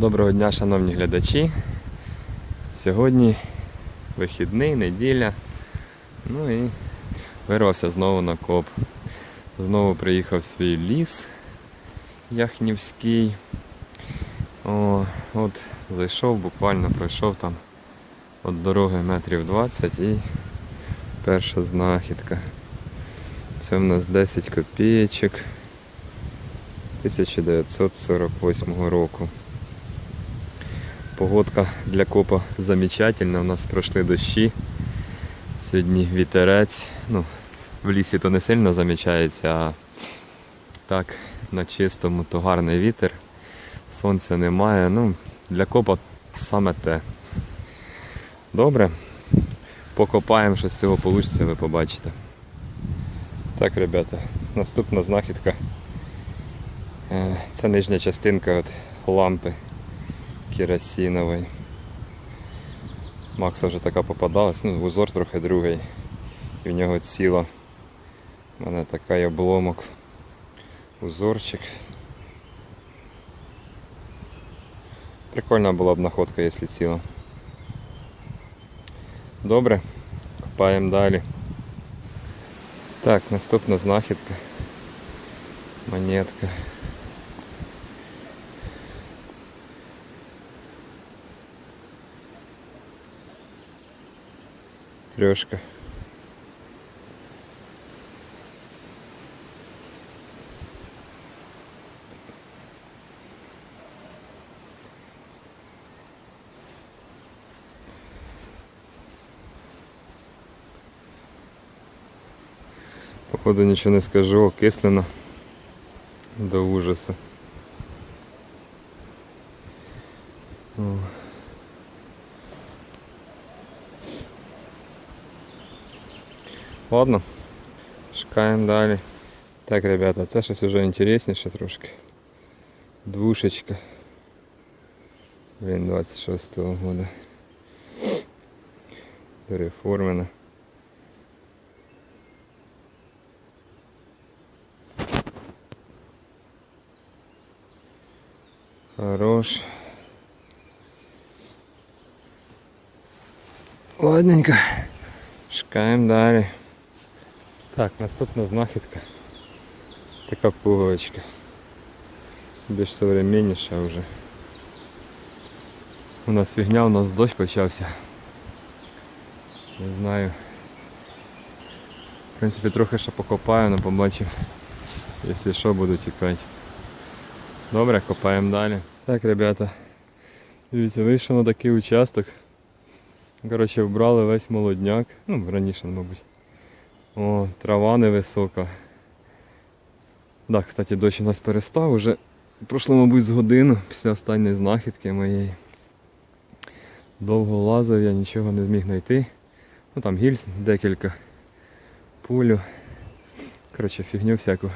Доброго дня, шановні глядачі. Сьогодні вихідний, неділя. Ну і вирвався знову на коп. Знову приїхав в свій ліс Яхнівський. О, от зайшов, буквально пройшов там від дороги метрів 20 і перша знахідка. Це в нас 10 копійочок 1948 року. Погодка для копа замечательна. У нас пройшли дощі. Сьогодні вітерець. Ну, в лісі то не сильно замічається, а так на чистому то гарний вітер. Сонця немає. Ну, для копа саме те. Добре. Покопаємо, що з цього вийде, ви побачите. Так, ребята, наступна знахідка. Е, Це нижня частинка от лампи керосинової. Макса вже така попадалась, ну, узор трохи другий. І в нього ціла. У мене такий обломок. Узорчик. Прикольна була б находка, якщо ціла. Добре, копаємо далі. Так, наступна знахідка. Монетка. Трьошка. Походу нічого не скажу, окислено до ужасу. О. Ладно, шукаємо далі. Так, ребята, це щось вже інтересніше трошки. Двушечка. Блін, 26-го года. Переформена. Хорош. Ладненько. Шукаємо далі. Так, наступна знахідка. Така пуговичка. Більш современніша вже. У нас фігня, у нас дощ почався. Не знаю. В принципі, трохи ще покопаю, але побачив. Якщо що, буду тікати. Добре, копаємо далі. Так, ребята. Дивіться, вийшов на такий участок. Коротше, вбрали весь молодняк. Ну, раніше, мабуть. О, трава невисока. Так, кстати, дощ у нас перестав уже. Пройшло, мабуть, з годину після останньої знахідки моєї. Довго лазив, я нічого не зміг знайти. Ну там гільз декілька, пулю. Коротше, фігню всяку.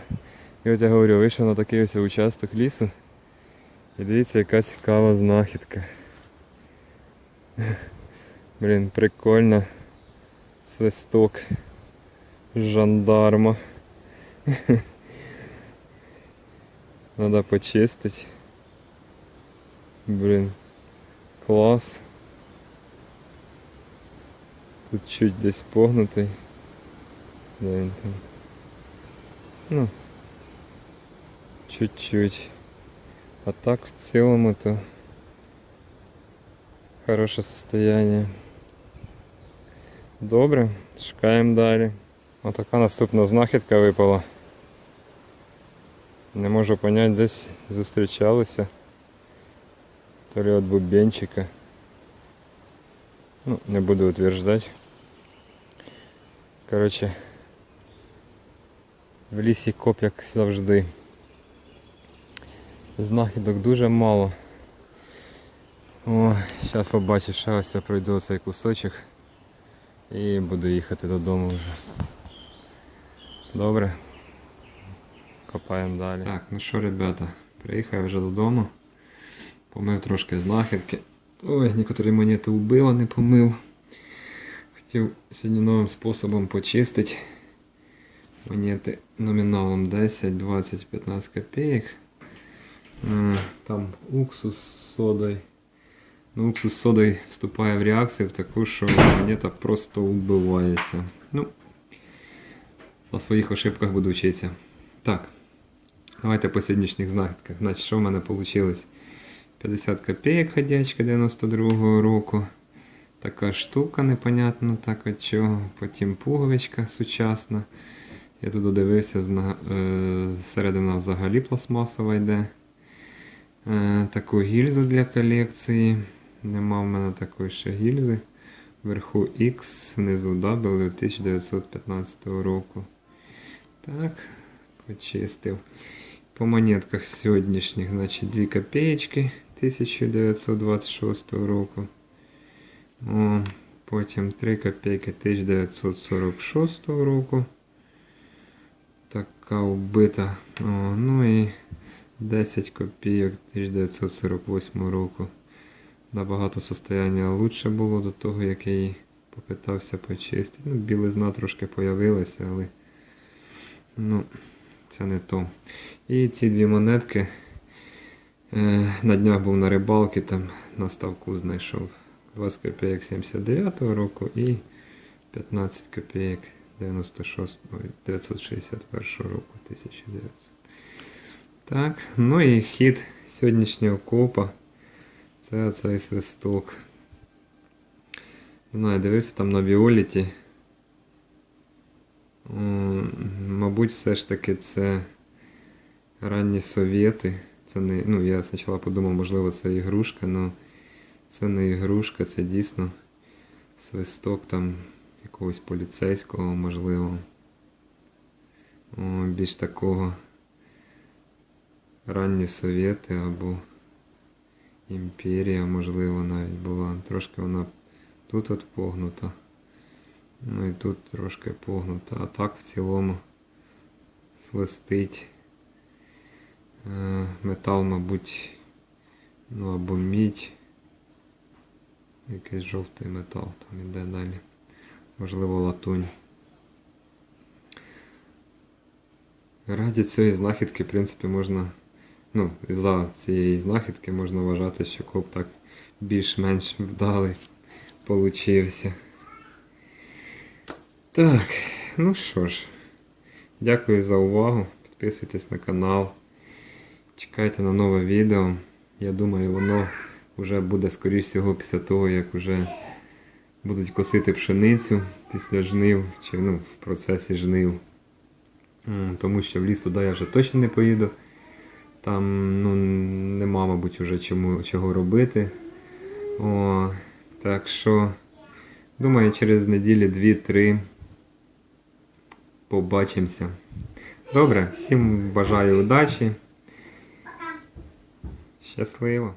І от я говорю, вийшов на такий ось участок лісу. І дивіться, яка цікава знахідка. Блін, прикольно. Свисток жандарма. Надо почистить. Блин, класс. Тут чуть десь погнутий. Де він там? Ну, чуть-чуть. А так в цілому то хороше состояние. Добре, шукаємо далі. Отака наступна знахідка випала. Не можу поняти, десь зустрічалися. То ли від бубенчика. Ну, не буду утверждати. Коротше, в лісі коп, як завжди. Знахідок дуже мало. О, зараз побачиш, що ось я пройду цей кусочок і буду їхати додому вже. Добре. Копаємо далі. Так, ну що, ребята, приїхав я вже додому. Помив трошки знахідки. Ой, некоторі монети а не помив. Хотів сьогодні новим способом почистити. Монети номіналом 10, 20, 15 копійок. Там уксус з содою. Ну, уксус з содою вступає в реакцію в таку, що монета просто вбивається. Ну, на своїх ошибках буду вчитися. Так, давайте по сьогоднішніх знахідках. Значить, що в мене вийшло? 50 копійок ходячка 92-го року. Така штука непонятно так от чого. Потім пуговичка сучасна. Я тут додивився, е, середина взагалі пластмасова йде. Е, таку гільзу для колекції. Нема в мене такої ще гільзи. Вверху X, внизу W 1915 року. Так, почистив. По монетках сьогоднішніх, значить 2 копеечки 1926 року. О, потім 3 копейки 1946 року. Така вбита. О, ну і 10 копійок 1948 року. Набагато состояння лучше було до того, як я її попитався почистити. Ну, білизна трошки появилася, але ну, це не то. І ці дві монетки е, на днях був на рибалці, там на ставку знайшов 20 копійок 79 року і 15 копійок 96, ой, 961 року 1900. Так, ну і хід сьогоднішнього копа. Це оцей свисток. Не знаю, дивився там на Віоліті. Мабуть, все ж таки це ранні совєти. Це не, ну, я спочатку подумав, можливо, це ігрушка, але це не ігрушка, це дійсно свисток там якогось поліцейського, можливо. О, більш такого ранні совєти або імперія, можливо, навіть була. Трошки вона тут от погнута. Ну і тут трошки погнута. А так в цілому свистить. Е, Метал, мабуть, ну або мідь. Якийсь жовтий метал там іде далі. Можливо, латунь. Раді цієї знахідки, в принципі, можна. Ну, за цієї знахідки можна вважати, що коп так більш-менш вдалий получився. Так, ну що ж, дякую за увагу. Підписуйтесь на канал. Чекайте на нове відео. Я думаю, воно вже буде, скоріш всього, після того, як вже будуть косити пшеницю після жнив, чи ну, в процесі жнив. Тому що в ліс туди я вже точно не поїду. Там ну, нема, мабуть, вже чому, чого робити. О, так що, думаю, через неділі 2-3 побачимося. Добре, всім бажаю удачі. Щасливо!